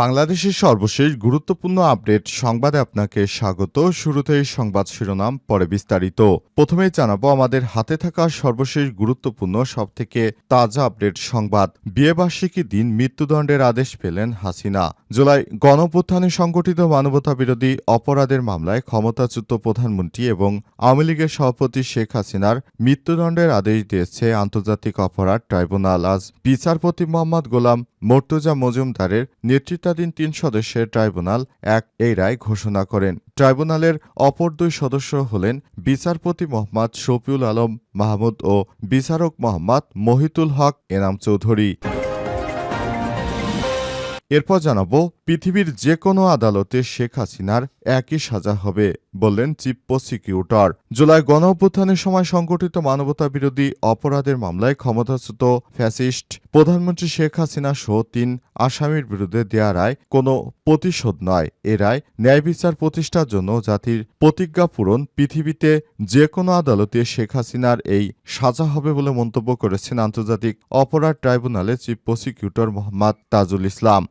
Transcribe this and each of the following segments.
বাংলাদেশের সর্বশেষ গুরুত্বপূর্ণ আপডেট সংবাদে আপনাকে স্বাগত। শুরুতেই সংবাদ শিরোনাম, পরে বিস্তারিত। প্রথমেই জানাব, আমাদের হাতে থাকা সর্বশেষ গুরুত্বপূর্ণ, সবথেকে তাজা আপডেট সংবাদ। বিয়েবার্ষিকী দিন মৃত্যুদণ্ডের আদেশ পেলেন হাসিনা। জুলাই গণপ্রত্থানে সংগঠিত মানবতা বিরোধী অপরাধের মামলায় ক্ষমতাচ্যুত প্রধানমন্ত্রী এবং আওয়ামী লীগের সভাপতি শেখ হাসিনার মৃত্যুদণ্ডের আদেশ দিয়েছে আন্তর্জাতিক অপরাধ ট্রাইব্যুনাল। আজ বিচারপতি মোহাম্মদ গোলাম মর্তুজা মজুমদারের নেতৃত্বাধীন তিন সদস্যের ট্রাইব্যুনাল এক এই রায় ঘোষণা করেন। ট্রাইব্যুনালের অপর দুই সদস্য হলেন বিচারপতি মোহাম্মদ শফিউল আলম মাহমুদ ও বিচারক মোহাম্মদ মহিতুল হক এনাম চৌধুরী। এরপর জানাব, পৃথিবীর যে কোনো আদালতে শেখ হাসিনার একই সাজা হবে, বললেন চিফ প্রসিকিউটর। জুলাই গণ অভ্যুত্থানের সময় সংগঠিত মানবতা বিরোধী অপরাধের মামলায় ক্ষমতাচ্যুত ফ্যাসিস্ট প্রধানমন্ত্রী শেখ হাসিনা সহ তিন আসামির বিরুদ্ধে দেয়া রায় কোনো প্রতিশোধ নয়। এ রায় ন্যায় বিচার প্রতিষ্ঠার জন্য জাতির প্রতিজ্ঞা পূরণ, পৃথিবীতে যে কোনো আদালতে শেখ হাসিনার এই সাজা হবে বলে মন্তব্য করেছেন আন্তর্জাতিক অপরাধ ট্রাইব্যুনালের চিফ প্রসিকিউটর মোহাম্মদ তাজুল ইসলাম।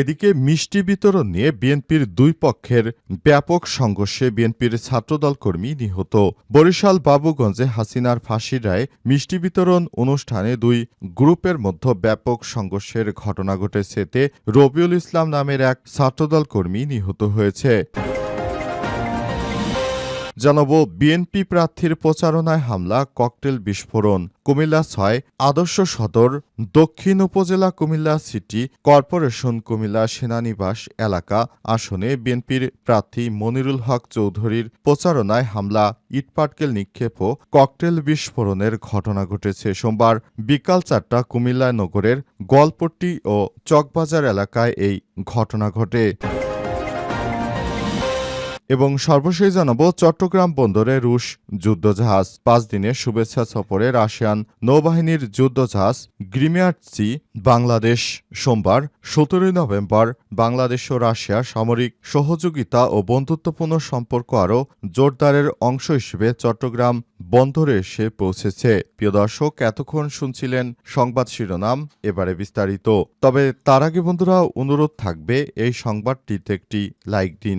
এদিকে মিষ্টি বিতরণ নিয়ে বিএনপির দুই পক্ষের ব্যাপক সংঘর্ষে বিএনপির ছাত্রদল কর্মী নিহত। বরিশাল বাবুগঞ্জে হাসিনার ফাঁসির রায় মিষ্টি বিতরণ অনুষ্ঠানে দুই গ্রুপের মধ্যে ব্যাপক সংঘর্ষের ঘটনা ঘটেছে। রবিউল ইসলাম নামের এক ছাত্রদল কর্মী নিহত হয়েছে। জানাব বিএনপি প্রার্থীর প্রচারণায় হামলা, ককটেল বিস্ফোরণ, কুমিল্লা ছয়, আদর্শ সদর, দক্ষিণ উপজেলা কুমিল্লা সিটি কর্পোরেশন, কুমিল্লা সেনানিবাস এলাকা আসনে বিএনপির প্রার্থী মনিরুল হক চৌধুরীর প্রচারণায় হামলা, ইটপাটকেল নিক্ষেপ ও ককটেল বিস্ফোরণের ঘটনা ঘটেছে সোমবার বিকাল চারটা কুমিল্লা নগরের গলপট্টি ও চকবাজার এলাকায় এই ঘটনা ঘটে। এবং সর্বশেষ জানাব, চট্টগ্রাম বন্দরে রুশ যুদ্ধজাহাজ পাঁচ দিনের শুভেচ্ছা সফরে রাশিয়ান নৌবাহিনীর যুদ্ধজাহাজ গ্রিমিয়ার্সি বাংলাদেশ সোমবার, সতেরোই নভেম্বর, বাংলাদেশ ও রাশিয়ার সামরিক সহযোগিতা ও বন্ধুত্বপূর্ণ সম্পর্ক আরও জোরদারের অংশ হিসেবে চট্টগ্রাম বন্দরে এসে পৌঁছেছে। প্রিয় দর্শক, এতক্ষণ শুনছিলেন সংবাদ শিরোনাম, এবারে বিস্তারিত। তবে তার আগে বন্ধুরা, অনুরোধ থাকবে, এই সংবাদটিতে একটি লাইক দিন।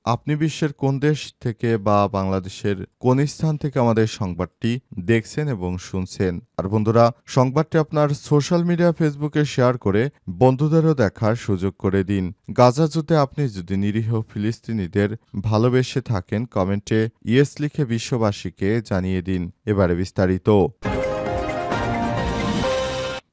আপনি বিশ্বের কোন দেশ থেকে বা বাংলাদেশের কোন স্থান থেকে আমাদের সংবাদটি দেখছেন এবং শুনছেন? আর বন্ধুরা, সংবাদটি আপনার সোশ্যাল মিডিয়া, ফেসবুকে শেয়ার করে বন্ধুদেরও দেখার সুযোগ করে দিন। গাজা যুদ্ধে আপনি যদি নিরীহ ফিলিস্তিনিদের ভালোবেসে থাকেন, কমেন্টে ইয়েস লিখে বিশ্ববাসীকে জানিয়ে দিন। এবারে বিস্তারিত।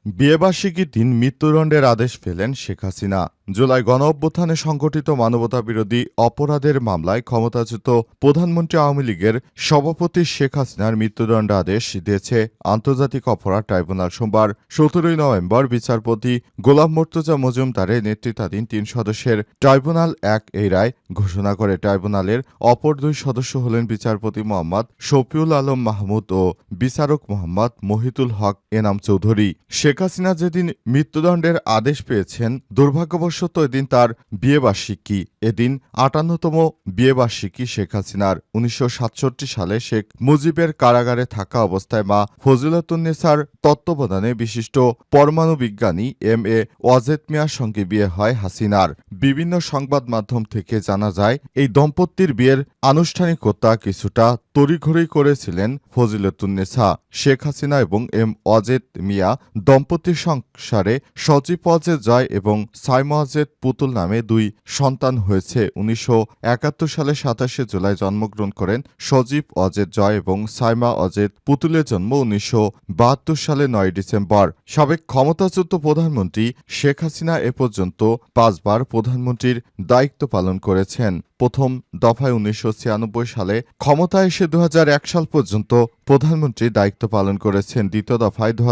বিয়েবার্ষিকীর দিন মৃত্যুদণ্ডের আদেশ পেলেন শেখ হাসিনা। জুলাই গণ অভ্যুত্থানে সংঘটিত মানবতা বিরোধী অপরাধের মামলায় ক্ষমতাচ্যুত প্রধানমন্ত্রী আওয়ামী লীগের সভাপতি শেখ হাসিনার মৃত্যুদণ্ড আদেশ দিয়েছে আন্তর্জাতিক অপরাধ ট্রাইব্যুনাল। সোমবার, সতেরোই নভেম্বর বিচারপতি গোলাম মর্তুজা মজুমদারের নেতৃত্বাধীন তিন সদস্যের ট্রাইব্যুনাল এক এই রায় ঘোষণা করে। ট্রাইব্যুনালের অপর দুই সদস্য হলেন বিচারপতি মোহাম্মদ শফিউল আলম মাহমুদ ও বিচারক মোহাম্মদ মহিতুল হক এনাম চৌধুরী। শেখ হাসিনা যেদিন মৃত্যুদণ্ডের আদেশ পেয়েছেন, দুর্ভাগ্যবশ বশত এদিন তার বিয়েবার্ষিকী। এদিন আটান্নতম বিয়েবার্ষিকী শেখ হাসিনার। উনিশশো সাতষট্টি সালে শেখ মুজিবের কারাগারে থাকা অবস্থায় মা ফজিলতুন্নেসার তত্ত্বাবধানে বিশিষ্ট পরমাণু বিজ্ঞানী এম এ ওয়াজেদ মিয়ার সঙ্গে বিয়ে হয় হাসিনার। বিভিন্ন সংবাদ মাধ্যম থেকে জানা যায়, এই দম্পতির বিয়ের আনুষ্ঠানিকতা কিছুটা তড়িঘড়ি করেছিলেন ফজিলতুন্নেসা শেখ হাসিনা এবং এম অজেদ মিয়া। দম্পতির সংসারে সজীব অজেদ জয় এবং সাইম অজেদ পুতুল নামে দুই সন্তান হয়েছে। উনিশশো একাত্তর সালে সাতাশে জুলাই জন্মগ্রহণ করেন সজীব অজেদ জয় এবং সাইমা অজেদ পুতুলের জন্ম উনিশশো বাহাত্তর সালে নয় ডিসেম্বর। সাবেক ক্ষমতাচ্যুত প্রধানমন্ত্রী শেখ হাসিনা এ পর্যন্ত পাঁচবার প্রধানমন্ত্রীর দায়িত্ব পালন করেছেন। প্রথম দফায় উনিশশো ছিয়ানব্বই সালে ক্ষমতায় এসে দু হাজার এক সাল পর্যন্ত প্রধানমন্ত্রী দায়িত্ব পালন করেছেন দ্বিতীয় দফায় দু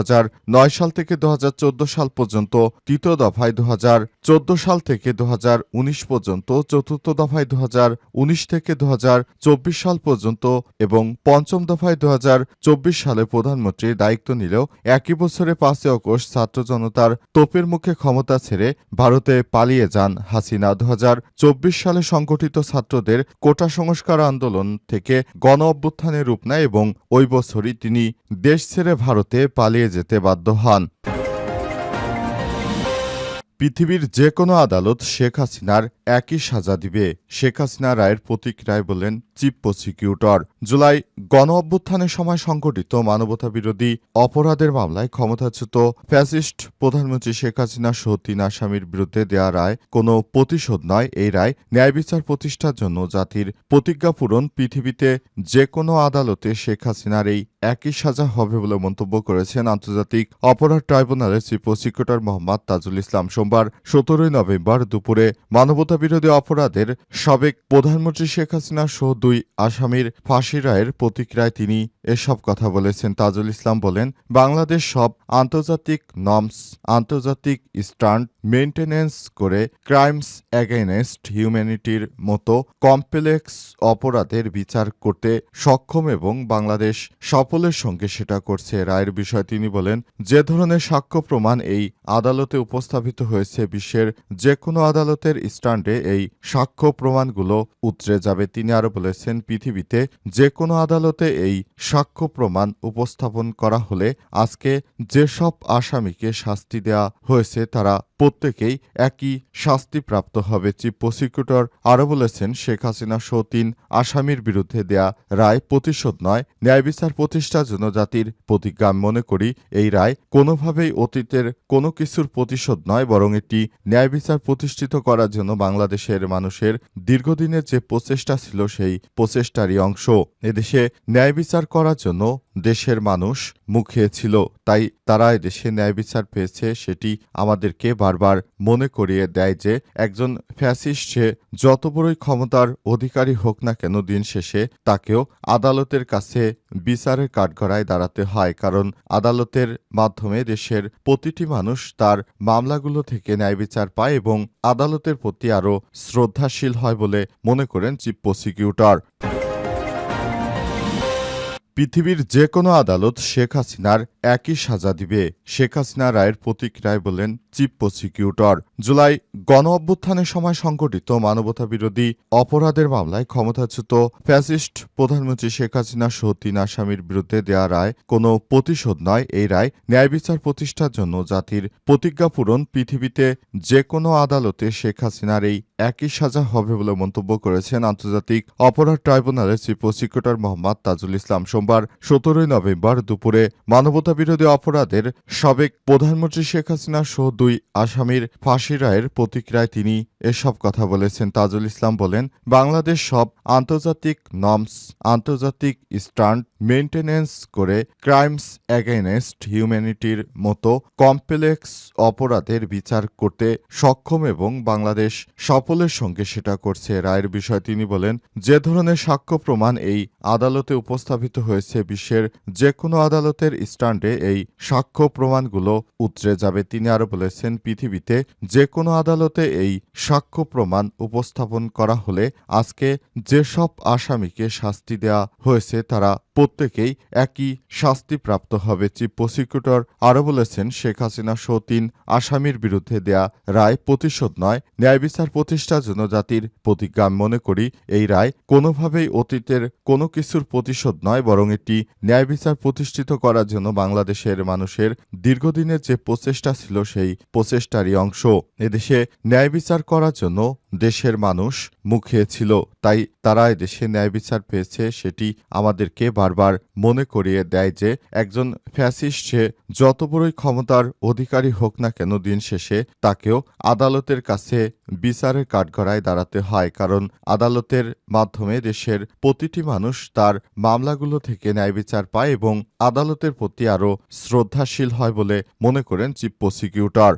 নয় সাল থেকে দু হাজার চোদ্দ সাল পর্যন্ত, তৃতীয় দফায় দু হাজার চোদ্দ সাল থেকে দু হাজার উনিশ পর্যন্ত, চতুর্থ দফায় দু হাজার উনিশ থেকে দু হাজার চব্বিশ সাল পর্যন্ত এবং পঞ্চম দফায় দু হাজার চব্বিশ সালে প্রধানমন্ত্রীর দায়িত্ব নিলেও একই বছরে পাঁচই অগস্ট ছাত্র জনতার তোপের মুখে ক্ষমতা ছেড়ে ভারতে পালিয়ে যান হাসিনা। দু হাজার চব্বিশ সালে সংগঠিত ছাত্রদের কোটা সংস্কার আন্দোলন থেকে গণ অভ্যুত্থানের রূপ নেয় এবং ওই বছরই তিনি দেশ ছেড়ে ভারতে পালিয়ে যেতে বাধ্য হন। পৃথিবীর যে কোনো আদালত শেখ হাসিনার একই সাজা দিবে। শেখ হাসিনা রায়ের প্রতিক্রিয়ায় বলেন, চিফ প্রসিকিউটর। জুলাই গণ অভ্যুত্থানের সময় সংঘটিত মানবতা বিরোধী অপরাধের মামলায় ক্ষমতাচ্যুত ফ্যাসিস্ট প্রধানমন্ত্রী শেখ হাসিনা সহ তিন আসামির বিরুদ্ধে দেয়া রায় কোনো প্রতিশোধ নয়। এই রায় ন্যায় বিচার প্রতিষ্ঠার জন্য জাতির প্রতিজ্ঞা পূরণ। পৃথিবীতে যে কোনো আদালতে শেখ হাসিনার এই একই সাজা হবে বলে মন্তব্য করেছেন আন্তর্জাতিক অপরাধ ট্রাইব্যুনালের চিফ প্রসিকিউটর মোহাম্মদ তাজুল ইসলাম। সোমবার সতেরোই নভেম্বর দুপুরে মানবতা বিরোধী অপরাধের সাবেক প্রধানমন্ত্রী শেখ হাসিনা সহ দুই আসামির ফাঁসি রায়ের প্রতিক্রিয়ায় তিনি এসব কথা বলেছেন। তাজুল ইসলাম বলেন, বাংলাদেশ সব আন্তর্জাতিক নর্মস, আন্তর্জাতিক স্ট্যান্ড মেনটেনেন্স করে ক্রাইমস অ্যাগেনস্ট হিউম্যানিটির মতো কমপ্লেক্স অপরাধের বিচার করতে সক্ষম এবং বাংলাদেশ সকলের সঙ্গে সেটা করছে। রায়ের বিষয়ে তিনি বলেন, যে ধরনের সাক্ষ্য প্রমাণ এই আদালতে উপস্থাপিত হয়েছে, বিশ্বের যে কোনো আদালতের স্ট্যান্ডে এই সাক্ষ্য প্রমাণগুলো উতরে যাবে, তিনি আরও বলেছেন, পৃথিবীতে যে কোনো আদালতে এই সাক্ষ্য প্রমাণ উপস্থাপন করা হলে আজকে যেসব আসামিকে শাস্তি দেওয়া হয়েছে তারা প্রত্যেকেই একই শাস্তিপ্রাপ্ত হবে, চিফ প্রসিকিউটর আরও বলেছেন, শেখ হাসিনা সহ তিন আসামির বিরুদ্ধে দেয়া রায় প্রতিশোধ নয়। ন্যায় বিচার প্রতিষ্ঠার জন্য জাতির প্রতিজ্ঞা মনে করি, এই রায় কোনোভাবেই অতীতের কোনো কিছুর প্রতিশোধ নয়, বরং এটি ন্যায় বিচার প্রতিষ্ঠিত করার জন্য বাংলাদেশের মানুষের দীর্ঘদিনের যে প্রচেষ্টা ছিল, সেই প্রচেষ্টারই অংশ। এদেশে ন্যায় বিচার করার জন্য দেশের মানুষ মুখিয়ে ছিল, তাই তারা এদেশে ন্যায় বিচার পেয়েছে, সেটি আমাদেরকে বারবার মনে করিয়ে দেয় যে একজন ফ্যাসিস্ট সে যত বড়ই ক্ষমতার অধিকারী হোক না কেন দিন শেষে তাকেও আদালতের কাছে বিচারের কাঠগড়ায় দাঁড়াতে হয়, কারণ আদালতের মাধ্যমে দেশের প্রতিটি মানুষ তার মামলাগুলো থেকে ন্যায় বিচার পায় এবং আদালতের প্রতি আরও শ্রদ্ধাশীল হয় বলে মনে করেন চিফ প্রসিকিউটর। পৃথিবীর যে কোনো আদালত শেখ হাসিনার একই সাজা দিবে। শেখ হাসিনা রায়ের প্রতিক্রিয়ায় বলেন, চিফ প্রসিকিউটর। জুলাই গণ অভ্যুত্থানের সময় সংঘটিত মানবতা বিরোধী অপরাধের মামলায় ক্ষমতাচ্যুত ফ্যাসিস্ট প্রধানমন্ত্রী শেখ হাসিনা সহ তিন আসামির বিরুদ্ধে দেয়া রায় কোনো প্রতিশোধ নয়। এই রায় ন্যায় বিচার প্রতিষ্ঠার জন্য জাতির প্রতিজ্ঞা পূরণ। পৃথিবীতে যে কোনো আদালতে শেখ হাসিনার এই একই সাজা হবে বলে মন্তব্য করেছেন আন্তর্জাতিক অপরাধ ট্রাইব্যুনালের চিফ প্রসিকিউটর মোহাম্মদ তাজুল ইসলাম। সোমবার সতেরোই নভেম্বর দুপুরে মানবতাবিরোধী অপরাধের সাবেক প্রধানমন্ত্রী শেখ হাসিনা সহ দুই আসামির ফাঁসি রায়ের প্রতিক্রিয়ায় তিনি এসব কথা বলেছেন। তাজুল ইসলাম বলেন, বাংলাদেশ সব আন্তর্জাতিক নমস আন্তর্জাতিক স্ট্যান্ড মেনটেনেন্স করে ক্রাইমস অ্যাগেনস্ট হিউম্যানিটির মতো কমপ্লেক্স অপরাধের বিচার করতে সক্ষম এবং বাংলাদেশ সকলের সঙ্গে সেটা করছে। রায়ের বিষয়ে তিনি বলেন, যে ধরনের সাক্ষ্য প্রমাণ এই আদালতে উপস্থাপিত হয়েছে, বিশ্বের যে কোনো আদালতের স্ট্যান্ডে এই সাক্ষ্য প্রমাণগুলো উতরে যাবে। তিনি আরও বলেছেন, পৃথিবীতে যে কোনো আদালতে এই সাক্ষ্য প্রমাণ উপস্থাপন করা হলে আজকে যেসব আসামিকে শাস্তি দেওয়া হয়েছে, তারা প্রত্যেকেই একই শাস্তিপ্রাপ্ত হবে, চিফ প্রসিকিউটর আরও বলেছেন, শেখ হাসিনা সহ তিন আসামির বিরুদ্ধে দেয়া রায় প্রতিশোধ নয়। ন্যায় বিচার প্রতিষ্ঠার জন্য জাতির প্রতিজ্ঞা মনে করি এই রায় কোনোভাবেই অতীতের কোনো কিছুর প্রতিশোধ নয়, বরং এটি ন্যায় বিচার প্রতিষ্ঠিত করার জন্য বাংলাদেশের মানুষের দীর্ঘদিনের যে প্রচেষ্টা ছিল, সেই প্রচেষ্টারই অংশ। এদেশে ন্যায় বিচার করার জন্য দেশের মানুষ মুখিয়ে ছিল, তাই তারা দেশে ন্যায় বিচার পেয়েছে, সেটি আমাদেরকে বারবার মনে করিয়ে দেয় যে একজন ফ্যাসিস্ট সে যত বড়ই ক্ষমতার অধিকারী হোক না কেন, দিন শেষে তাকেও আদালতের কাছে বিচারের কাঠগড়ায় দাঁড়াতে হয়। কারণ আদালতের মাধ্যমে দেশের প্রতিটি মানুষ তার মামলাগুলো থেকে ন্যায় বিচার পায় এবং আদালতের প্রতি আরও শ্রদ্ধাশীল হয় বলে মনে করেন চিফ প্রসিকিউটর।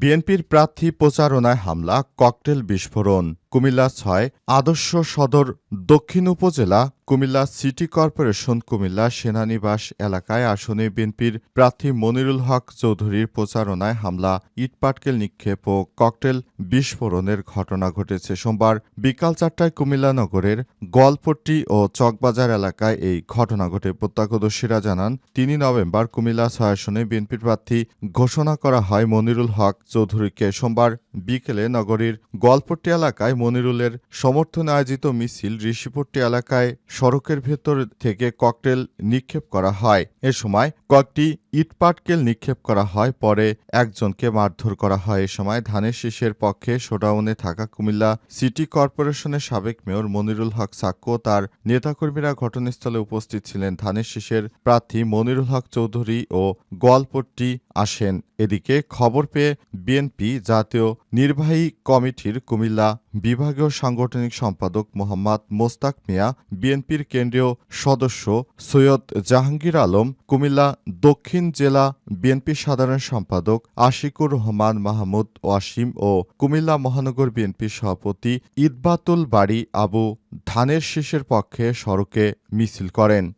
বিএনপির প্রার্থী প্রচারণায় হামলা ককটেল বিস্ফোরণ। কুমিল্লা ছয়, আদর্শ সদর দক্ষিণ উপজেলা কুমিল্লা সিটি কর্পোরেশন কুমিল্লা সেনানিবাস এলাকায় আসনে বিএনপির প্রার্থী মনিরুল হক চৌধুরীর প্রচারণায় হামলা, ইটপাটকেল নিক্ষেপ ও ককটেল বিস্ফোরণের ঘটনা ঘটেছে। সোমবার বিকাল চারটায় কুমিল্লা নগরের গলপট্টি ও চকবাজার এলাকায় এই ঘটনা ঘটে। প্রত্যক্ষদর্শীরা জানান তিনি নভেম্বর কুমিল্লা ছয় আসনে বিএনপির প্রার্থী ঘোষণা করা হয় মনিরুল হক চৌধুরীকে। সোমবার বিকেলে নগরীর গলপট্টি এলাকায় মনিরুলের সমর্থনে আয়োজিত মিছিল ঋষিপট্টি এলাকায় সড়কের ভেতর থেকে ককটেল নিক্ষেপ করা হয়। এ সময় কয়েকটি ইটপাটকেল নিক্ষেপ করা হয়, পরে একজনকে মারধর করা হয়। এ সময় ধানের শীষের পক্ষে শোডাউনে থাকা কুমিল্লা সিটি কর্পোরেশনের সাবেক মেয়র মনিরুল হক সাক্কো তার নেতাকর্মীরা ঘটনাস্থলে উপস্থিত ছিলেন। ধানের শীষের প্রার্থী মনিরুল হক চৌধুরী ও গোয়ালপট্টি আসেন। এদিকে খবর পেয়ে বিএনপি জাতীয় নির্বাহী কমিটির কুমিল্লা বিভাগীয় সাংগঠনিক সম্পাদক মোহাম্মদ মোস্তাক মিয়া, বিএনপির কেন্দ্রীয় সদস্য সৈয়দ জাহাঙ্গীর আলম, কুমিল্লা দক্ষিণ জেলা বিএনপি সাধারণ সম্পাদক আশিকুর রহমান মাহমুদ ওয়াসিম ও কুমিল্লা মহানগর বিএনপি সভাপতি ইদবাতুল বাড়ি আবু ধানের শীষের পক্ষে সড়কে মিছিল করেন।